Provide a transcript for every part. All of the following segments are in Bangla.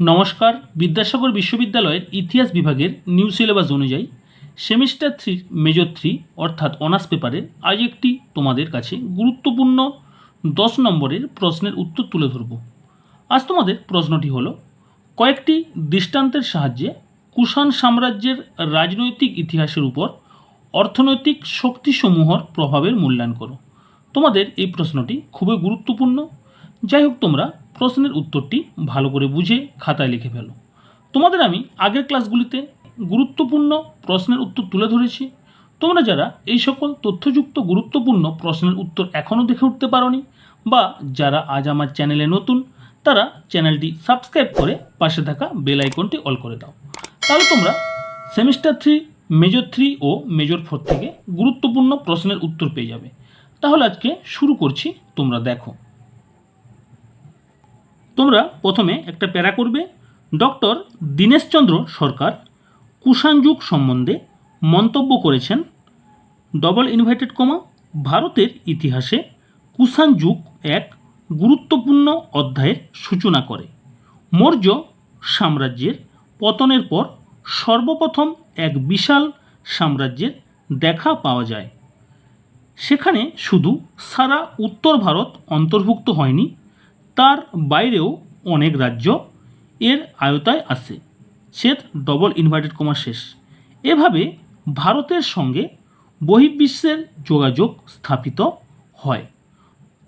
নমস্কার, বিদ্যাসাগর বিশ্ববিদ্যালয়ের ইতিহাস বিভাগের নিউ সিলেবাস অনুযায়ী সেমিস্টার থ্রির মেজর থ্রি অর্থাৎ অনার্স পেপারের আজ একটি তোমাদের কাছে গুরুত্বপূর্ণ দশ নম্বরের প্রশ্নের উত্তর তুলে ধরব। আজ তোমাদের প্রশ্নটি হলো, কয়েকটি দৃষ্টান্তের সাহায্যে কুষাণ সাম্রাজ্যের রাজনৈতিক ইতিহাসের উপর অর্থনৈতিক শক্তিসমূহর প্রভাবের মূল্যায়ন করো। তোমাদের এই প্রশ্নটি খুবই গুরুত্বপূর্ণ। যাই হোক তোমরা প্রশ্নের উত্তরটি ভালো করে বুঝে খাতায় লিখে ফেলো। তোমাদের আমি আগের ক্লাসগুলিতে গুরুত্বপূর্ণ প্রশ্নের উত্তর তুলে ধরেছি। তোমরা যারা এই সকল তথ্যযুক্ত গুরুত্বপূর্ণ প্রশ্নের উত্তর এখনও দেখে উঠতে পারোনি বা যারা আজ আমার চ্যানেলে নতুন, তারা চ্যানেলটি সাবস্ক্রাইব করে পাশে থাকা বেল আইকনটি অল করে দাও। তাহলে তোমরা সেমিস্টার থ্রি, মেজর থ্রি ও মেজর ফোর থেকে গুরুত্বপূর্ণ প্রশ্নের উত্তর পেয়ে যাবে। তাহলে আজকে শুরু করছি, তোমরা দেখো। তোমরা প্রথমে একটা প্যারা করবে। ডক্টর দীনেশচন্দ্র সরকার কুষাণ যুগ সম্বন্ধে মন্তব্য করেছেন। ডবল ইনভাইটেড কমা, ভারতের ইতিহাসে কুষাণ যুগ এক গুরুত্বপূর্ণ অধ্যায়ের সূচনা করে। মৌর্য সাম্রাজ্যের পতনের পর সর্বপ্রথম এক বিশাল সাম্রাজ্যের দেখা পাওয়া যায়। সেখানে শুধু সারা উত্তর ভারত অন্তর্ভুক্ত হয়নি তার বাইরেও অনেক রাজ্য এর আয়তায় আসে ছেদ ডবল ইনভার্টেড কমা শেষ। এভাবে ভারতের সঙ্গে বহির্বিশ্বের যোগাযোগ স্থাপিত হয়।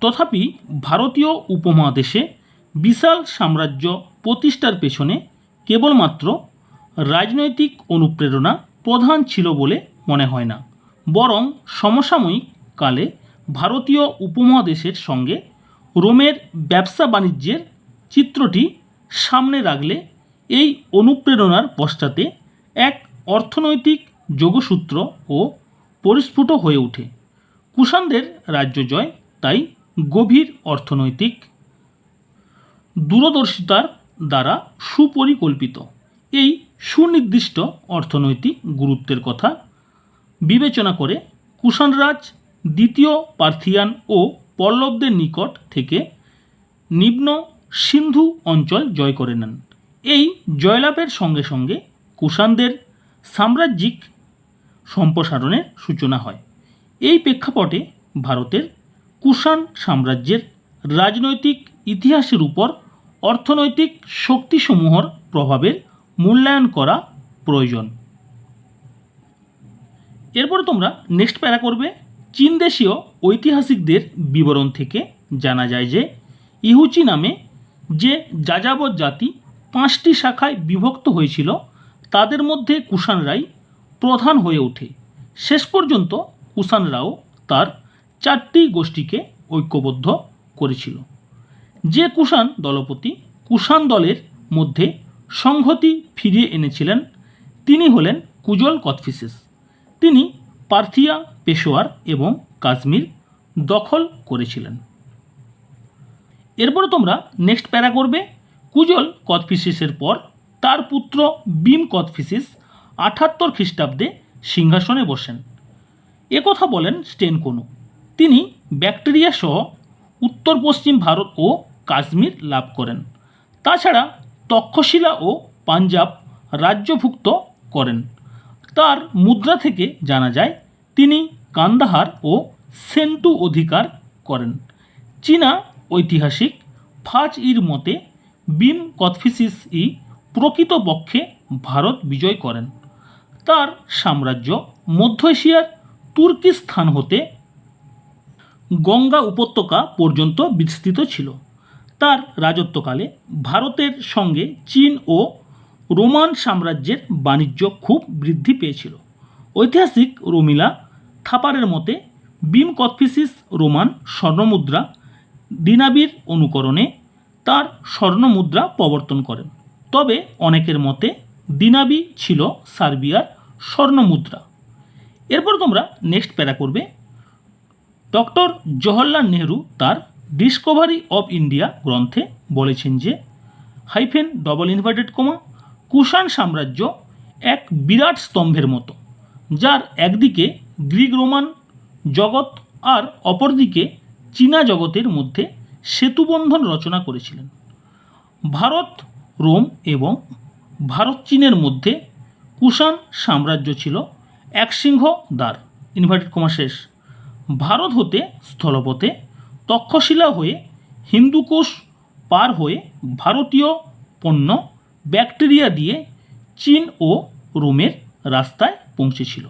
তথাপি ভারতীয় উপমহাদেশে বিশাল সাম্রাজ্য প্রতিষ্ঠার পেছনে কেবলমাত্র রাজনৈতিক অনুপ্রেরণা প্রধান ছিল বলে মনে হয় না। বরং সমসাময়িক কালে ভারতীয় উপমহাদেশের সঙ্গে রোমের ব্যবসা বাণিজ্যের চিত্রটি সামনে রাখলে এই অনুপ্রেরণার পশ্চাতে এক অর্থনৈতিক যোগসূত্র ও পরিস্ফুট হয়ে ওঠে। কুষাণদের রাজ্য জয়, তাই গভীর অর্থনৈতিক দূরদর্শিতার দ্বারা সুপরিকল্পিত। এই সুনির্দিষ্ট অর্থনৈতিক গুরুত্বের কথা বিবেচনা করে কুষাণরাজ দ্বিতীয় পার্থিয়ান ও পল্লবদের নিকট থেকে নিম্ন সিন্ধু অঞ্চল জয় করে নেন। এই জয়লাভের সঙ্গে সঙ্গে কুষাণদের সাম্রাজ্যিক সম্প্রসারণের সূচনা হয়। এই প্রেক্ষাপটে ভারতের কুষাণ সাম্রাজ্যের রাজনৈতিক ইতিহাসের উপর অর্থনৈতিক শক্তিসমূহর প্রভাবের মূল্যায়ন করা প্রয়োজন। এরপর তোমরা নেক্সট প্যারা করবে। চীন দেশীয় ঐতিহাসিকদের বিবরণ থেকে জানা যায় যে, ইহুচি নামে যে যাযাবর জাতি পাঁচটি শাখায় বিভক্ত হয়েছিল, তাদের মধ্যে কুষাণরাই প্রধান হয়ে ওঠে। শেষ পর্যন্ত কুষাণরাও তার চারটি গোষ্ঠীকে ঐক্যবদ্ধ করেছিল। যে কুষাণ দলপতি কুষাণ দলের মধ্যে সংহতি ফিরিয়ে এনেছিলেন, তিনি হলেন কুজল কথফিসিস তিনি পার্থিয়া, পেশোয়ার এবং কাশ্মীর দখল করেছিলেন। এরপরে তোমরা নেক্সট প্যারা করবে, কুজল কথফিসিসের পর তার পুত্র বিম কথফিসিস আঠাত্তর খ্রিস্টাব্দে সিংহাসনে বসেন। একথা বলেন স্টেন স্টেনকোনু তিনি ব্যাকটেরিয়া সহ উত্তর পশ্চিম ভারত ও কাশ্মীর লাভ করেন। তাছাড়া তক্ষশিলা ও পাঞ্জাব রাজ্যভুক্ত করেন। তার মুদ্রা থেকে জানা যায়, তিনি কান্দাহার ও সেন্টু অধিকার করেন। চীনা ঐতিহাসিক ফাজ ইর মতে বিম কথফিসিস ই প্রকৃতপক্ষে ভারত বিজয় করেন। তার সাম্রাজ্য মধ্য এশিয়ার তুর্কিস্তান হতে গঙ্গা উপত্যকা পর্যন্ত বিস্তৃত ছিল। তার রাজত্বকালে ভারতের সঙ্গে চীন ও রোমান সাম্রাজ্যের বাণিজ্য খুব বৃদ্ধি পেয়েছিল। ঐতিহাসিক রোমিলা থাপারের মতে বিম কথফিসিস রোমান স্বর্ণমুদ্রা দিনাবির অনুকরণে তার স্বর্ণমুদ্রা প্রবর্তন করেন। তবে অনেকের মতে দিনাবি ছিল সার্বিয়ার স্বর্ণমুদ্রা। এরপর তোমরা নেক্সট প্যারা করবে। ডক্টর জওহরলাল নেহরু তার ডিসকভারি অফ ইন্ডিয়া গ্রন্থে বলেছেন যে, hyphen double inverted comma Kushan সাম্রাজ্য এক বিরাট স্তম্ভের মতো, যার একদিকে গ্রিক রোমান জগৎ আর অপরদিকে চীনা জগতের মধ্যে সেতুবন্ধন রচনা করেছিলেন। ভারত, রোম এবং ভারত চীনের মধ্যে কুষাণ সাম্রাজ্য ছিল এক সিংহ দ্বার। ইনভার্টেড কমা শেষ। ভারত হতে স্থলপথে তক্ষশিলা হয়ে হিন্দুকুশ পার হয়ে ভারতীয় পণ্য ব্যাকটেরিয়া দিয়ে চীন ও রোমের রাস্তায় পৌঁছেছিল।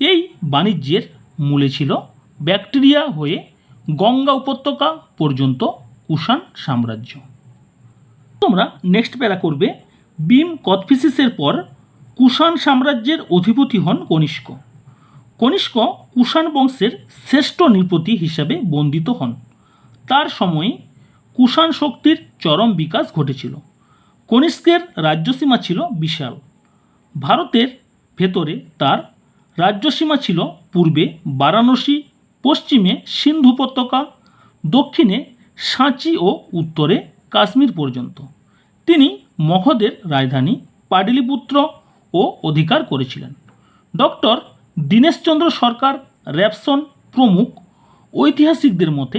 এই বাণিজ্যের মূলে ছিল ব্যাকটেরিয়া হয়ে গঙ্গা উপত্যকা পর্যন্ত কুষাণ সাম্রাজ্য। তোমরা নেক্সট প্যারা করবে বিম কথফিসিসের পর কুষাণ সাম্রাজ্যের অধিপতি হন কনিষ্ক। কনিষ্ক কুষাণ বংশের শ্রেষ্ঠ নৃপতি হিসাবে বন্দিত হন। তার সময়ে কুষাণ শক্তির চরম বিকাশ ঘটেছিল। কনিষ্কের রাজ্যসীমা ছিল বিশাল। ভারতের ভেতরে তার রাজ্যসীমা ছিল পূর্বে বারাণসী, পশ্চিমে সিন্ধু উপত্যকা, দক্ষিণে সাঁচি ও উত্তরে কাশ্মীর পর্যন্ত। তিনি মগধের রাজধানী পাটলিপুত্র ও অধিকার করেছিলেন। ডক্টর দীনেশচন্দ্র সরকার র্যাপসন প্রমুখ ঐতিহাসিকদের মতে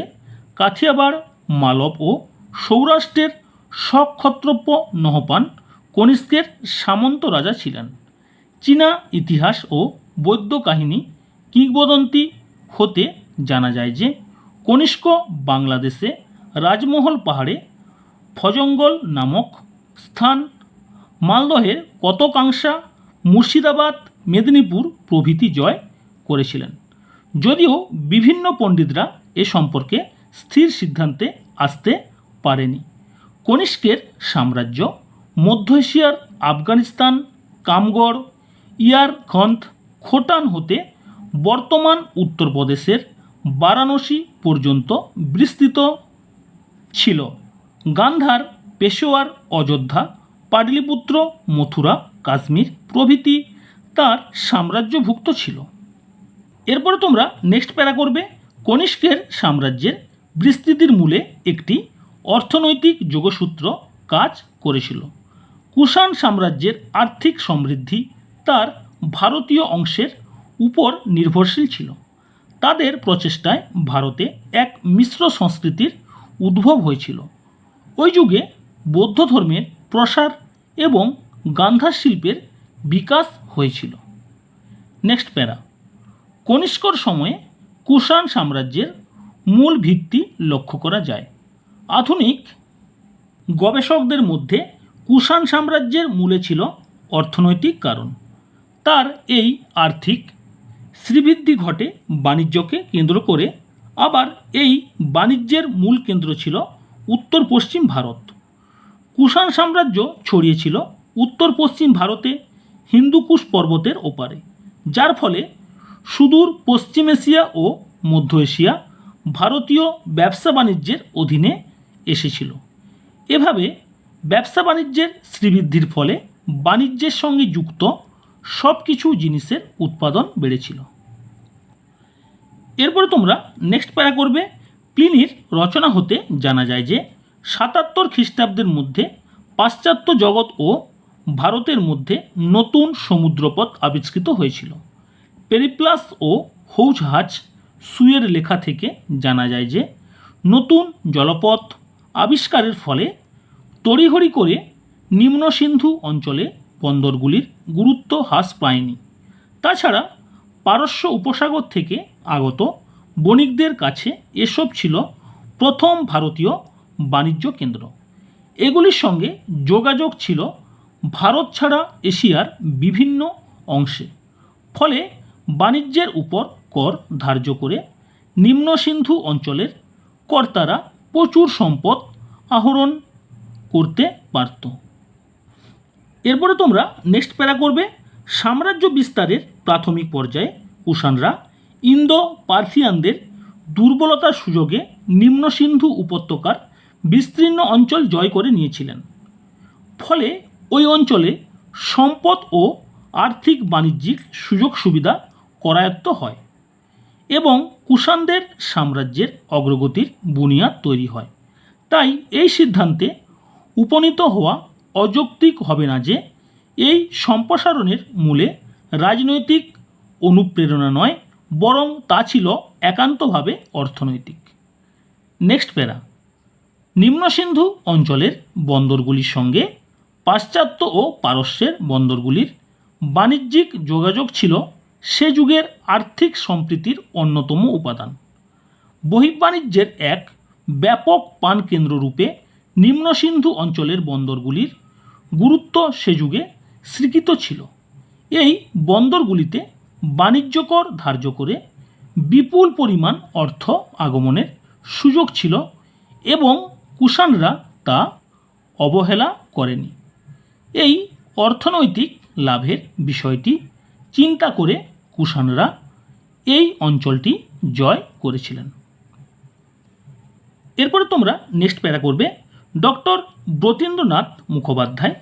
কাথিয়াবাড়, মালব ও সৌরাষ্ট্রের সক্ষত্রপ্য নহপান কনিষ্কের সামন্ত রাজা ছিলেন। চীনা ইতিহাস ও বৈদ্য কাহিনী কিংবদন্তি হতে জানা যায় যে কনিষ্ক বাংলাদেশে রাজমহল পাহাড়ে ফজঙ্গল নামক স্থান, মালদহের কতকাংশা মুর্শিদাবাদ, মেদিনীপুর প্রভৃতি জয় করেছিলেন। যদিও বিভিন্ন পণ্ডিতরা এ সম্পর্কে স্থির সিদ্ধান্তে আসতে পারেনি। কনিষ্কের সাম্রাজ্য, মধ্য এশিয়ার আফগানিস্তান, কামগড় ইয়ারখন্দ খোটান হতে বর্তমান উত্তরপ্রদেশের বারাণসী পর্যন্ত বিস্তৃত ছিল। গান্ধার পেশোয়ার অযোধ্যা, পাটলিপুত্র, মথুরা, কাশ্মীর প্রভৃতি তার সাম্রাজ্যভুক্ত ছিল। এরপরে তোমরা নেক্সট প্যারা করবে কনিষ্কের সাম্রাজ্যের বিস্তৃতির মূলে একটি অর্থনৈতিক যোগসূত্র কাজ করেছিল। কুষাণ সাম্রাজ্যের আর্থিক সমৃদ্ধি তার ভারতীয় অংশের উপর নির্ভরশীল ছিল। তাদের প্রচেষ্টায় ভারতে এক মিশ্র সংস্কৃতির উদ্ভব হয়েছিল। ওই যুগে বৌদ্ধ ধর্মের প্রসার এবং গান্ধার শিল্পের বিকাশ হয়েছিল। নেক্সট প্যারা। কনিষ্কর সময়ে কুষাণ সাম্রাজ্যের মূল ভিত্তি লক্ষ্য করা যায়। আধুনিক গবেষকদের মধ্যে কুষাণ সাম্রাজ্যের মূলে ছিল অর্থনৈতিক কারণ। তার এই আর্থিক শ্রীবৃদ্ধি ঘটে বাণিজ্যকে কেন্দ্র করে, আবার এই বাণিজ্যের মূল কেন্দ্র ছিল উত্তর পশ্চিম ভারত। কুষাণ সাম্রাজ্য ছড়িয়েছিল উত্তর পশ্চিম ভারতে হিন্দুকুশ পর্বতের ওপারে, যার ফলে সুদূর পশ্চিম এশিয়া ও মধ্য এশিয়া ভারতীয় ব্যবসা বাণিজ্যের অধীনে এসেছিল। এভাবে ব্যবসা বাণিজ্যের শ্রীবৃদ্ধির ফলে বাণিজ্যের সঙ্গে যুক্ত সব কিছু জিনিসের উৎপাদন বেড়েছিল। এরপরে তোমরা নেক্সট প্যারা করবে প্লিনির রচনা হতে জানা যায় যে সাতাত্তর খ্রিস্টাব্দের মধ্যে পাশ্চাত্য জগৎ ও ভারতের মধ্যে নতুন সমুদ্রপথ আবিষ্কৃত হয়েছিল। পেরিপ্লাস ও হৌজহাজ সুয়ের লেখা থেকে জানা যায় যে নতুন জলপথ আবিষ্কারের ফলে তড়িঘড়ি করে নিম্ন সিন্ধু অঞ্চলে বন্দরগুলির গুরুত্ব হ্রাস পায়নি। তাছাড়া পারস্য উপসাগর থেকে আগত বণিকদের কাছে এসব ছিল প্রথম ভারতীয় বাণিজ্য কেন্দ্র। এগুলির সঙ্গে যোগাযোগ ছিল ভারত ছাড়া এশিয়ার বিভিন্ন অংশে। ফলে বাণিজ্যের উপর কর ধার্য করে নিম্ন সিন্ধু অঞ্চলের কর্তারা প্রচুর সম্পদ আহরণ করতে পারত। এরপরে তোমরা নেক্সট প্যারা করবে সাম্রাজ্য বিস্তারের প্রাথমিক পর্যায়ে কুষাণরা ইন্দো পার্থিয়ানদের দুর্বলতার সুযোগে নিম্ন সিন্ধু উপত্যকার বিস্তীর্ণ অঞ্চল জয় করে নিয়েছিলেন। ফলে ওই অঞ্চলে সম্পদ ও আর্থিক বাণিজ্যিক সুযোগ সুবিধা করায়ত্ত হয় এবং কুষাণদের সাম্রাজ্যের অগ্রগতির বুনিয়াদ তৈরি হয়। তাই এই সিদ্ধান্তে উপনীত হওয়া অযৌক্তিক হবে না যে এই সম্প্রসারণের মূলে রাজনৈতিক অনুপ্রেরণা নয়, বরং তা ছিল একান্তভাবে অর্থনৈতিক। নেক্সট প্যারা। নিম্ন সিন্ধু অঞ্চলের বন্দরগুলির সঙ্গে পাশ্চাত্য ও পারস্যের বন্দরগুলির বাণিজ্যিক যোগাযোগ ছিল সে যুগের আর্থিক সম্প্রীতির অন্যতম উপাদান। বহির্বাণিজ্যের এক ব্যাপক পান কেন্দ্ররূপে নিম্ন সিন্ধু অঞ্চলের বন্দরগুলির গুরুত্ব সে যুগে স্বীকৃত ছিল। এই বন্দরগুলিতে বাণিজ্য কর ধার্য করে বিপুল পরিমাণ অর্থ আগমনের সুযোগ ছিল এবং কুষাণরা তা অবহেলা করেনি। এই অর্থনৈতিক লাভের বিষয়টি চিন্তা করে কুষাণরা এই অঞ্চলটি জয় করেছিলেন। এরপরে তোমরা নেক্সট প্যারা করবে ডক্টর ব্রতীন্দ্রনাথ মুখোপাধ্যায়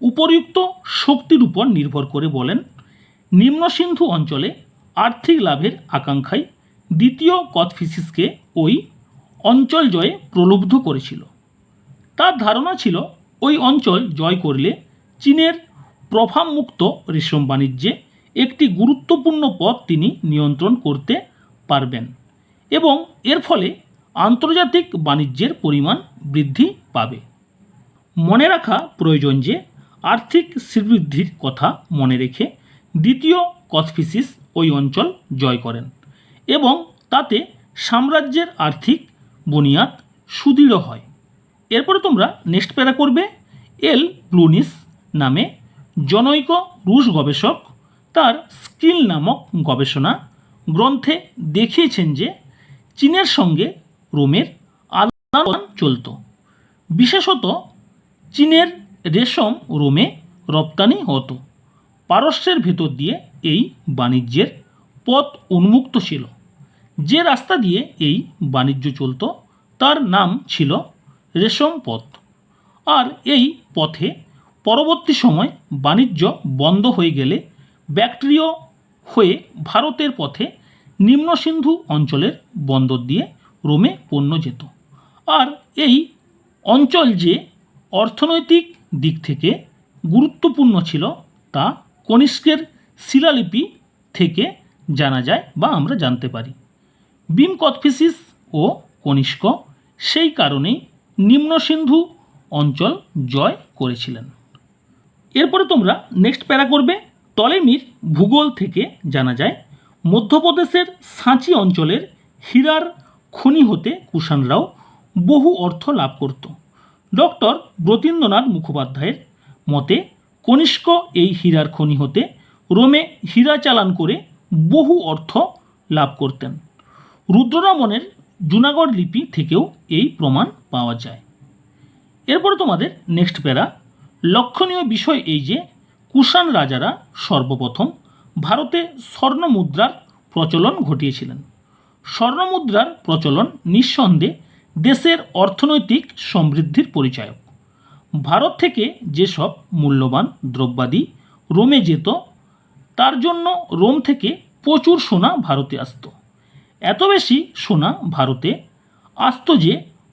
উপরিউক্ত শক্তির উপর নির্ভর করে বলেন, নিম্ন সিন্ধু অঞ্চলে আর্থিক লাভের আকাঙ্ক্ষায় দ্বিতীয় কথফিসিসকে ওই অঞ্চল জয়ে প্রলুব্ধ করেছিল। তার ধারণা ছিল, ওই অঞ্চল জয় করলে চীনের প্রভাবমুক্ত রেশম বাণিজ্যে একটি গুরুত্বপূর্ণ পথ তিনি নিয়ন্ত্রণ করতে পারবেন এবং এর ফলে আন্তর্জাতিক বাণিজ্যের পরিমাণ বৃদ্ধি পাবে। মনে রাখা প্রয়োজন যে আর্থিক শ্রীবৃদ্ধির কথা মনে রেখে দ্বিতীয় কথফিসিস ওই অঞ্চল জয় করেন এবং তাতে সাম্রাজ্যের আর্থিক বুনিয়াদ সুদৃঢ় হয়। এরপরে তোমরা নেক্সট প্যারা করবে এল ব্লুনিস নামে জনৈক রুশ গবেষক তার স্কিল নামক গবেষণা গ্রন্থে দেখিয়েছেন যে চীনের সঙ্গে রোমের আদান চলত। বিশেষত চীনের রেশম রোমে রপ্তানি হতো। পারস্যের ভেতর দিয়ে এই বাণিজ্যের পথ উন্মুক্ত ছিল। যে রাস্তা দিয়ে এই বাণিজ্য চলত, তার নাম ছিল রেশম পথ। আর এই পথে পরবর্তী সময় বাণিজ্য বন্ধ হয়ে গেলে ব্যাকটেরিয় হয়ে ভারতের পথে নিম্ন সিন্ধু অঞ্চলের বন্দর দিয়ে রোমে পণ্য যেত। আর এই অঞ্চল যে অর্থনৈতিক দিক থেকে গুরুত্বপূর্ণ ছিল তা কনিষ্কের শিলালিপি থেকে জানা যায় বা আমরা জানতে পারি। বিম কথফিসিস ও কনিষ্ক সেই কারণেই নিম্ন সিন্ধু অঞ্চল জয় করেছিলেন। এরপরে তোমরা নেক্সট প্যারা করবে। টলেমির ভূগোল থেকে জানা যায়, মধ্যপ্রদেশের সাঁচি অঞ্চলের হীরার খনি হতে কুষাণরাও বহু অর্থ লাভ করত। ডক্টর ব্রতীন্দ্রনাথ মুখোপাধ্যায়ের মতে, কনিষ্ক এই হীরার খনি হতে রোমে হীরা চালান করে বহু অর্থ লাভ করতেন। রুদ্ররামনের জুনাগড় লিপি থেকেও এই প্রমাণ পাওয়া যায়। এরপরে তোমাদের নেক্সট প্যারা। লক্ষণীয় বিষয় এই যে কুষাণ রাজারা সর্বপ্রথম ভারতে স্বর্ণ মুদ্রার প্রচলন ঘটিয়েছিলেন। স্বর্ণ মুদ্রার প্রচলন নিঃসন্দেহে দেশের অর্থনৈতিক সমৃদ্ধির পরিচায়ক। ভারত থেকে যেসব মূল্যবান দ্রব্যাদি রোমে যেত, তার জন্য রোম থেকে প্রচুর সোনা ভারতে আসতো। এত বেশি সোনা ভারতে আসত যে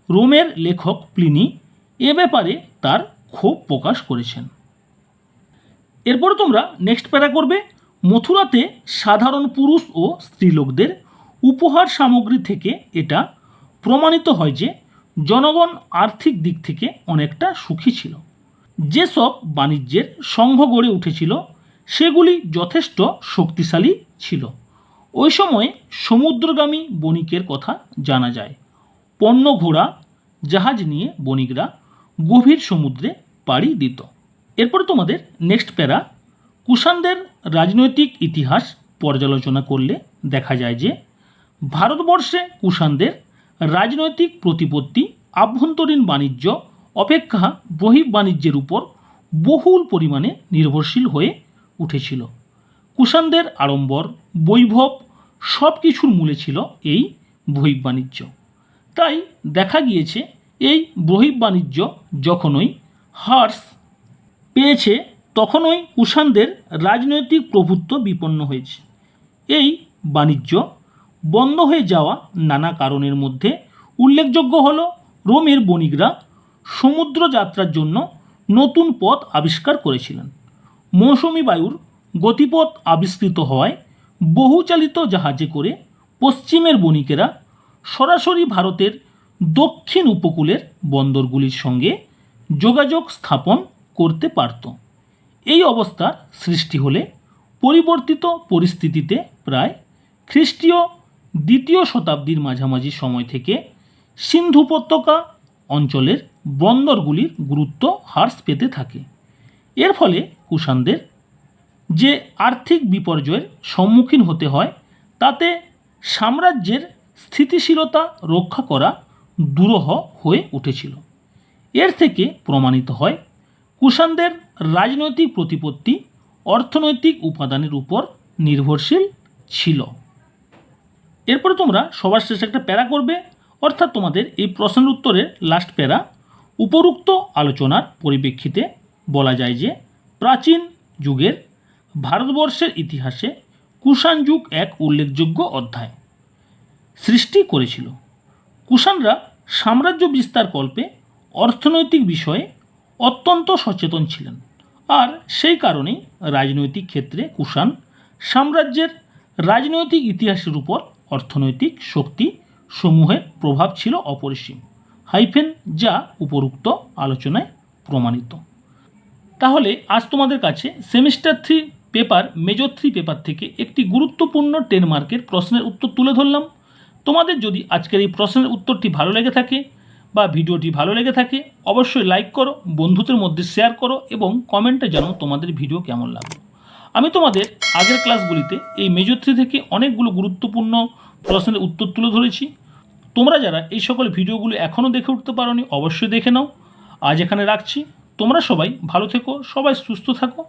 রোমের লেখক প্লিনি এ ব্যাপারে তার ক্ষোভ প্রকাশ করেছেন। এরপরে তোমরা নেক্সট প্যারা করবে মথুরাতে সাধারণ পুরুষ ও স্ত্রীলোকদের উপহার সামগ্রী থেকে এটা প্রমাণিত হয় যে জনগণ আর্থিক দিক থেকে অনেকটা সুখী ছিল। যেসব বাণিজ্যের সংঘ গড়ে উঠেছিল, সেগুলি যথেষ্ট শক্তিশালী ছিল। ওই সময়ে সমুদ্রগামী বণিকের কথা জানা যায়। পণ্য ঘোড়া, জাহাজ নিয়ে বণিকরা গভীর সমুদ্রে পাড়ি দিত। এরপরে তোমাদের নেক্সট প্যারা, কুষাণদের রাজনৈতিক ইতিহাস পর্যালোচনা করলে দেখা যায় যে, ভারতবর্ষে কুষাণদের রাজনৈতিক প্রতিপত্তি, আভ্যন্তরীণ বাণিজ্য, অপেক্ষা বহির্বাণিজ্যের উপর বহুল পরিমাণে নির্ভরশীল হয়ে উঠেছিল। কুষাণদের আড়ম্বর, বৈভব সব কিছুর মূলে ছিল এই বহির্বাণিজ্য তাই দেখা গিয়েছে, এই বহির্বাণিজ্য যখনই হ্রাস পেয়েছে, তখনই কুষাণদের রাজনৈতিক প্রভুত্ব বিপন্ন হয়েছে। এই বাণিজ্য বন্ধ হয়ে যাওয়া নানা কারণের মধ্যে উল্লেখযোগ্য হল রোমের বণিকরা সমুদ্র যাত্রার জন্য নতুন পথ আবিষ্কার করেছিলেন। মৌসুমি বায়ুর গতিপথ আবিষ্কৃত হওয়ায় বহুচালিত জাহাজে করে পশ্চিমের বণিকেরা সরাসরি ভারতের দক্ষিণ উপকূলের বন্দরগুলির সঙ্গে যোগাযোগ স্থাপন করতে পারত। এই অবস্থার সৃষ্টি হলে পরিবর্তিত পরিস্থিতিতে প্রায় খ্রিস্টীয় দ্বিতীয় শতাব্দীর মাঝামাঝি সময় থেকে সিন্ধু উপত্যকা অঞ্চলের বন্দরগুলির গুরুত্ব হ্রাস পেতে থাকে। এর ফলে কুষাণদের যে আর্থিক বিপর্যয়ের সম্মুখীন হতে হয়, তাতে সাম্রাজ্যের স্থিতিশীলতা রক্ষা করা দুরহ হয়ে উঠেছিল। এর থেকে প্রমাণিত হয় কুষাণদের রাজনৈতিক প্রতিপত্তি অর্থনৈতিক উপাদানের উপর নির্ভরশীল ছিল। এরপরে তোমরা সবার শেষে একটা প্যারা করবে, অর্থাৎ তোমাদের এই প্রশ্নের উত্তরের লাস্ট প্যারা, উপরোক্ত আলোচনার পরিপ্রেক্ষিতে বলা যায় যে প্রাচীন যুগের ভারতবর্ষের ইতিহাসে কুষাণ যুগ এক উল্লেখযোগ্য অধ্যায় সৃষ্টি করেছিল। কুষাণরা সাম্রাজ্য বিস্তার কল্পে অর্থনৈতিক বিষয়ে অত্যন্ত সচেতন ছিলেন। আর সেই কারণে রাজনৈতিক ক্ষেত্রে কুষাণ সাম্রাজ্যের রাজনৈতিক ইতিহাসের উপর অর্থনৈতিক শক্তি সমূহের প্রভাব ছিল অপরিসীম। হাইফেন যা উপরুক্ত আলোচনায় প্রমাণিত। তাহলে আজ তোমাদের কাছে semester three paper, major three paper থেকে একটি গুরুত্বপূর্ণ টেন মার্কের প্রশ্নের উত্তর তুলে ধরলাম। তোমাদের যদি আজকের এই প্রশ্নের উত্তরটি ভালো লেগে থাকে বা ভিডিওটি ভালো লেগে থাকে, অবশ্যই লাইক করো, বন্ধুদের মধ্যে শেয়ার করো এবং কমেন্টে জানাও তোমাদের ভিডিও কেমন লাগল। আমি তোমাদের আগের ক্লাসগুলিতে এই মেজর থ্রি থেকে অনেকগুলো গুরুত্বপূর্ণ প্রশ্নের উত্তর তুলে ধরেছি। তোমরা যারা এই সকল ভিডিওগুলো এখনও দেখে উঠতে পারোনি, অবশ্যই দেখে নাও। আজ এখানে রাখছি। তোমরা সবাই ভালো থেকো, সবাই সুস্থ থাকো।